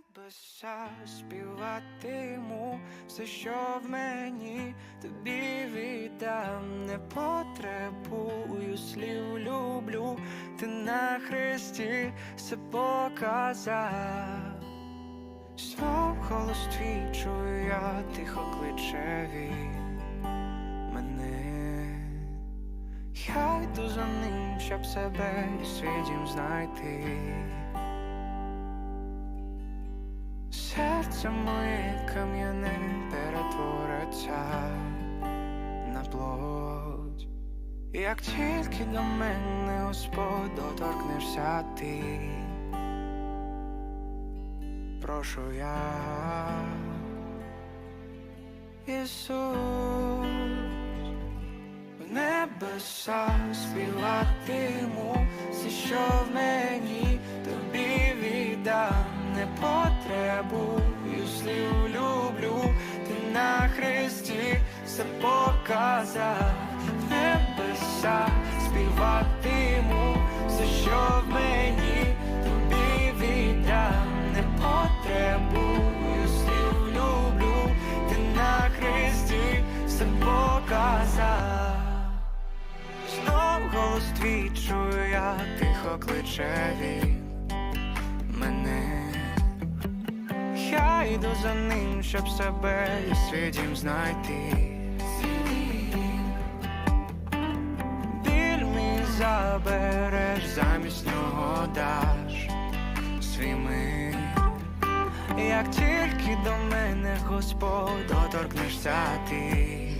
небеса співатиму все, що в мені тобі віддам, не потребую слів люблю, ти на хресті все показав. Знов голос твій чую я тихо кличе він мене. Я йду за ним, щоб себе і свій знайти. Моє кам'яне перетвориться на плоть. Як тільки до мене, Господь, доторкнешся ти, прошу я, Ісус, в небеса співатиму все, що в мені тобі віддам, не потребую слів люблю, ти на хресті все показав, в небеса співатиму все, що в мені тобі віддам, не потребую слів люблю, ти на хресті все показав. Знов голос твій чую я, тихо кличе він йду за ним, щоб себе і свій дім знайти. Біль мій забереш, замість нього даш свій мир. Як тільки до мене Господь доторкнешся ти.